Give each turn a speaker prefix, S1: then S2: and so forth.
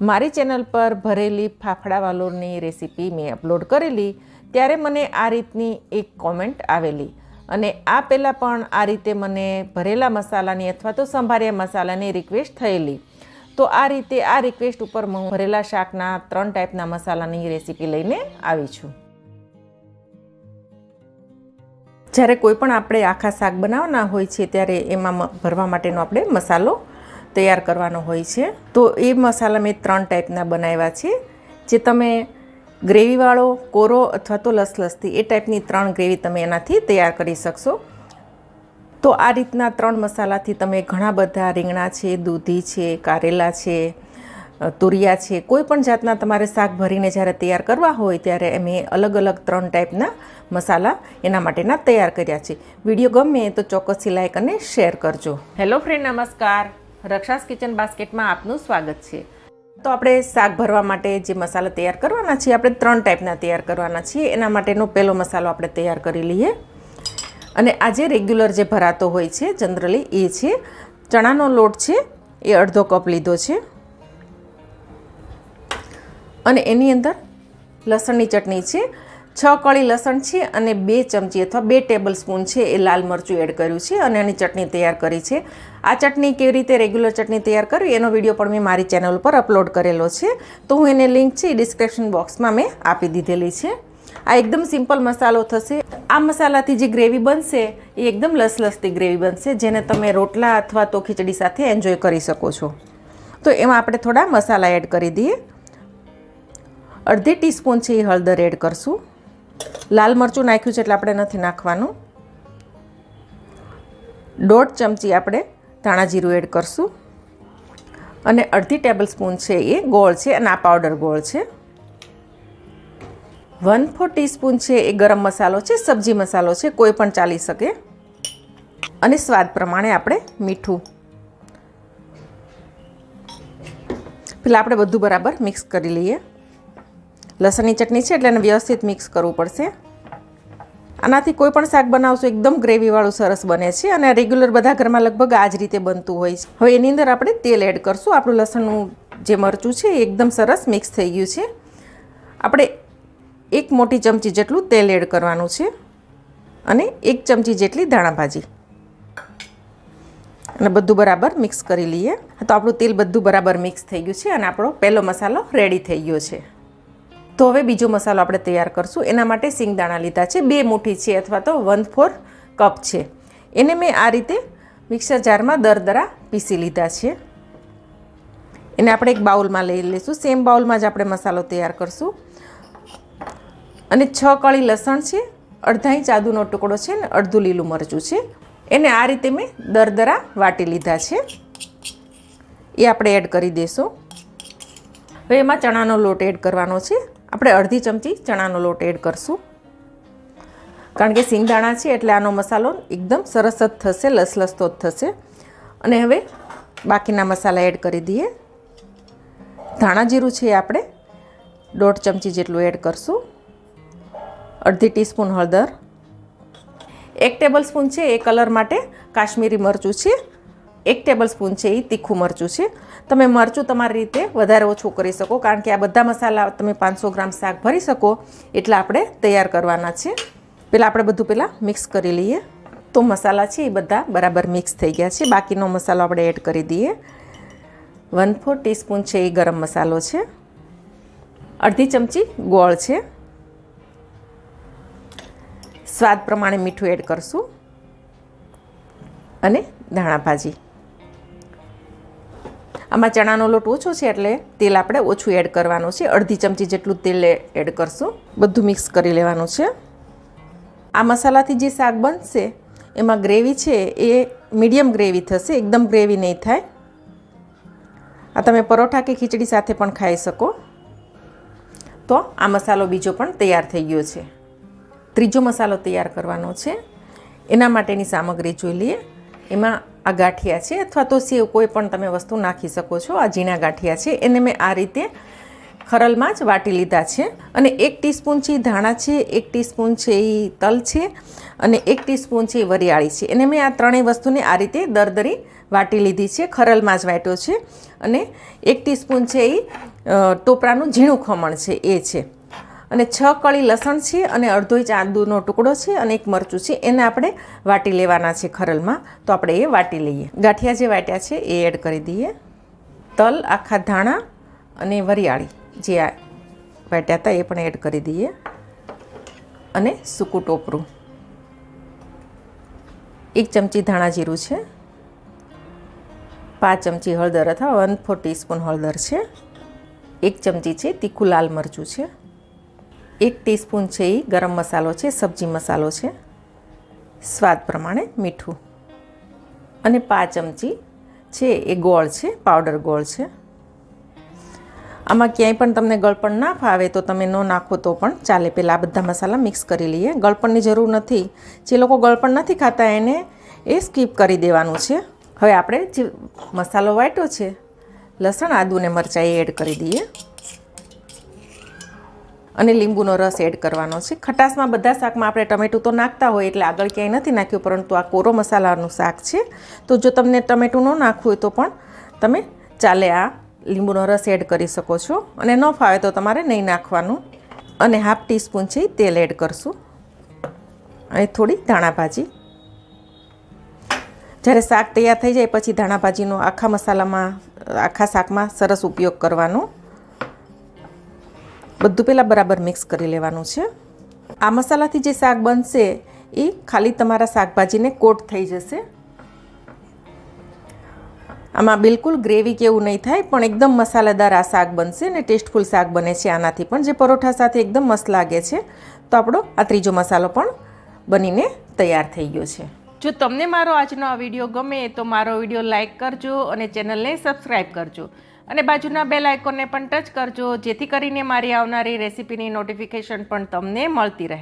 S1: મારી ચેનલ પર ભરેલી ફાફડા વાલોરની રેસીપી મેં અપલોડ કરેલી, ત્યારે મને આ રીતની એક કોમેન્ટ આવેલી. અને આ પહેલાં પણ આ રીતે મને ભરેલા મસાલાની અથવા તો સંભાર્યા મસાલાની રિક્વેસ્ટ થયેલી. તો આ રીતે આ રિક્વેસ્ટ ઉપર હું ભરેલા શાકના ત્રણ ટાઈપના મસાલાની રેસીપી લઈને આવી છું. જ્યારે કોઈ પણ આપણે આખા શાક બનાવવાના હોય છે, ત્યારે એમાં ભરવા માટેનો આપણે મસાલો તૈયાર કરવાનો હોય છે. તો એ મસાલા મેં ત્રણ ટાઈપના બનાવ્યા છે. જે તમે ગ્રેવીવાળો, કોરો અથવા તો લસલસથી એ ટાઈપની ત્રણ ગ્રેવી તમે એનાથી તૈયાર કરી શકશો. તો આ રીતના ત્રણ મસાલાથી તમે ઘણા બધા રીંગણા છે, દૂધી છે, કારેલા છે તુરિયા છે, કોઈ પણ જાતના તમારે શાક ભરીને જ્યારે તૈયાર કરવા હોય ત્યારે મેં અલગ અલગ ત્રણ ટાઈપના મસાલા એના માટેના તૈયાર કર્યા છે. વીડિયો ગમે તો ચોક્કસથી લાઈક અને શેર કરજો. હેલો ફ્રેન્ડ, નમસ્કાર. રક્ષાસ કિચન બાસ્કેટમાં આપનું સ્વાગત છે. તો આપણે શાક ભરવા માટે જે મસાલા તૈયાર કરવાના છીએ, આપણે ત્રણ ટાઈપના તૈયાર કરવાના છીએ. એના માટેનો પહેલો મસાલો આપણે તૈયાર કરી લઈએ. અને આજે રેગ્યુલર જે ભરાતો હોય છે, જનરલી એ છે. ચણાનો લોટ છે, એ અડધો કપ લીધો છે. અને એની અંદર લસણની ચટણી છે છ કળી લસણ છે અને બે ચમચી અથવા બે ટેબલ સ્પૂન છે એ લાલ મરચું એડ કર્યું છે અને એની ચટણી તૈયાર કરી છે. આ ચટણી કેવી રીતે રેગ્યુલર ચટણી તૈયાર કરવી એનો વીડિયો પણ મેં મારી ચેનલ પર અપલોડ કરેલો છે. તો હું એને લિંક છે એ ડિસ્ક્રિપ્શન બોક્સમાં મેં આપી દીધેલી છે. આ એકદમ સિમ્પલ મસાલો થશે. આ મસાલાથી જે ગ્રેવી બનશે એ એકદમ લસલસતી ગ્રેવી બનશે જેને તમે રોટલા અથવા તો ખીચડી સાથે એન્જોય કરી શકો છો. તો એમાં આપણે થોડા મસાલા એડ કરી દઈએ. અડધી ટીસ્પૂન છે એ હળદર એડ કરશું. લાલ મરચું નાખ્યું છે એટલે આપણે નથી નાખવાનું. દોઢ ચમચી આપણે ધાણા જીરું એડ કરશું. અને અડધી ટેબલ સ્પૂન છે એ ગોળ છે અને આ પાવડર ગોળ છે. વન ફોર ટીસ્પૂન છે એ ગરમ મસાલો છે, સબ્જી મસાલો છે, કોઈ પણ ચાલી શકે. અને સ્વાદ પ્રમાણે આપણે મીઠું. પેલા આપણે બધું બરાબર મિક્સ કરી લઈએ. લસણની ચટણી છે એટલે એને વ્યવસ્થિત મિક્સ કરવું પડશે. આનાથી કોઈ પણ શાક બનાવશો, એકદમ ગ્રેવીવાળું સરસ બને છે અને રેગ્યુલર બધા ઘરમાં લગભગ આ જ રીતે બનતું હોય છે. હવે એની અંદર આપણે તેલ એડ કરશું. આપણું લસણનું જે મરચું છે એ એકદમ સરસ મિક્સ થઈ ગયું છે. આપણે એક મોટી ચમચી જેટલું તેલ એડ કરવાનું છે અને એક ચમચી જેટલી ધાણાભાજી અને બધું બરાબર મિક્સ કરી લઈએ. તો આપણું તેલ બધું બરાબર મિક્સ થઈ ગયું છે અને આપણો પહેલો મસાલો રેડી થઈ ગયો છે. તો હવે બીજો મસાલો આપણે તૈયાર કરશું. એના માટે સિંગદાણા લીધા છે. બે મુઠ્ઠી છે અથવા તો વન ફોર કપ છે. એને મેં આ રીતે મિક્સર જારમાં દરદરા પીસી લીધા છે. એને આપણે એક બાઉલમાં લઈ લઈશું સેમ બાઉલમાં જ આપણે મસાલો તૈયાર કરશું. અને છ કળી લસણ છે. અડધા ઇંચ આદુનો ટુકડો છે ને અડધું લીલું મરચું છે. એને આ રીતે મેં દરદરા વાટી લીધા છે. એ આપણે એડ કરી દઈશું હવે એમાં ચણાનો લોટ એડ કરવાનો છે. આપણે અડધી ચમચી ચણાનો લોટ એડ કરશું. કારણ કે સિંગદાણા છે એટલે આનો મસાલો એકદમ સરસ જ થશે લસલસતો જ થશે. અને હવે બાકીના મસાલા એડ કરી દઈએ. ધાણા જીરું છે આપણે દોઢ ચમચી જેટલું એડ કરશું. અડધી ટીસ્પૂન હળદર. એક ટેબલ સ્પૂન છે એ કલર માટે કાશ્મીરી મરચું છે. એક ટેબલ સ્પૂન છે એ તીખું મરચું છે. તમે મરચું તમારી રીતે વધારે ઓછું કરી શકો, કારણ કે આ બધા મસાલા તમે પાંચસો ગ્રામ શાક ભરી શકો, એટલા આપણે તૈયાર કરવાના છે. પહેલાં આપણે બધું પહેલાં મિક્સ કરી લઈએ. તો મસાલા છે એ બધા બરાબર મિક્સ થઈ ગયા છે. બાકીનો મસાલો આપણે એડ કરી દઈએ. વન ફોર ટીસ્પૂન છે એ ગરમ મસાલો છે. અડધી ચમચી ગોળ છે. સ્વાદ પ્રમાણે મીઠું એડ કરશું. અને ધાણા ભાજી. આમાં ચણાનો લોટ ઓછો છે એટલે તેલ આપણે ઓછું એડ કરવાનું છે. અડધી ચમચી જેટલું તેલ એડ કરશું. બધું મિક્સ કરી લેવાનું છે. આ મસાલાથી જે શાક બનશે, એમાં ગ્રેવી છે એ મીડિયમ ગ્રેવી થશે, એકદમ ગ્રેવી નહીં થાય. આ તમે પરોઠા કે ખીચડી સાથે પણ ખાઈ શકો. તો આ મસાલો બીજો પણ તૈયાર થઈ ગયો છે. ત્રીજો મસાલો તૈયાર કરવાનો છે. એના માટેની સામગ્રી જોઈ લઈએ. એમાં આ ગાંઠિયા છે અથવા તો સેવ કોઈ પણ તમે વસ્તુ નાખી શકો છો. આ ઝીણા ગાંઠિયા છે. એને મેં આ રીતે ખરલમાં જ વાટી લીધા છે. અને એક ટીસ્પૂન છે ધાણા છે, એક ટીસ્પૂન છે એ તલ છે અને એક ટીસ્પૂન છે વરિયાળી છે. એને મેં આ ત્રણેય વસ્તુને આ રીતે દરદરી વાટી લીધી છે. ખરલમાં જ વાટ્યો છે. અને એક ટીસ્પૂન છે એ ટોપરાનું ઝીણું ખમણ છે. એ છે. અને છ કળી લસણ છે અને અડધો ઇંચ આદુનો ટુકડો છે અને એક મરચું છે. એને આપણે વાટી લેવાના છે ખરલમાં. તો આપણે એ વાટી લઈએ. ગાંઠિયા જે વાટ્યા છે એ એડ કરી દઈએ. તલ, આખા ધાણા અને વરિયાળી જે વાટ્યા હતા એ પણ એડ કરી દઈએ. અને સૂકું ટોપરું. એક ચમચી ધાણા જીરું છે. પાંચ ચમચી હળદર અથવા વન ફોર ટીસ્પૂન હળદર છે. એક ચમચી છે તીખું લાલ મરચું છે. એક ટીસ્પૂન છે એ ગરમ મસાલો છે, સબ્જી મસાલો છે. સ્વાદ પ્રમાણે મીઠું. અને પાંચ ચમચી છે એ ગોળ છે, પાવડર ગોળ છે. આમાં ક્યાંય પણ તમને ગળપણ ના ફાવે તો તમે ન નાખો તો પણ ચાલે. પહેલાં આ બધા મસાલા મિક્સ કરી લઈએ. ગળપણની જરૂર નથી. જે લોકો ગળપણ નથી ખાતા એને એ સ્કીપ કરી દેવાનું છે. હવે આપણે જે મસાલો વાટ્યો છે, લસણ, આદુ ને મરચાં એ એડ કરી દઈએ. અને લીંબુનો રસ એડ કરવાનો છે. ખટાશમાં બધા શાકમાં આપણે ટમેટું તો નાખતા હોય એટલે આગળ ક્યાંય નથી નાખ્યું, પરંતુ આ કોરો મસાલાનું શાક છે. તો જો તમને ટમેટું ન નાખવું હોય તો પણ તમે ચાલે આ લીંબુનો રસ એડ કરી શકો છો. અને ન ફાવે તો તમારે નહીં નાખવાનું. અને હાફ ટીસ્પૂન છે તેલ એડ કરશું. અને થોડી ધાણા ભાજી જ્યારે શાક તૈયાર થઈ જાય પછી ધાણા ભાજીનો આખા મસાલામાં, આખા શાકમાં સરસ ઉપયોગ કરવાનો. બધું પહેલાં બરાબર મિક્સ કરી લેવાનું છે. આ મસાલાથી જે શાક બનશે, એ ખાલી તમારા શાકભાજીને કોટ થઈ જશે. આમાં બિલકુલ ગ્રેવી કેવું નહીં થાય, પણ એકદમ મસાલેદાર આ શાક બનશે અને ટેસ્ટફુલ શાક બને છે આનાથી પણ, જે પરોઠા સાથે એકદમ મસ્ત લાગે છે. તો આપણો આ ત્રીજો મસાલો પણ બનીને તૈયાર થઈ ગયો છે. જો તમને મારો આજનો આ વીડિયો ગમે, તો મારો વીડિયો લાઇક કરજો અને ચેનલને સબસ્ક્રાઈબ કરજો. અને બાજુના બેલ આઇકોનને પણ ટચ કરજો, જેથી કરીને મારી આવનારી રેસીપીની નોટિફિકેશન પણ તમને મળતી રહે.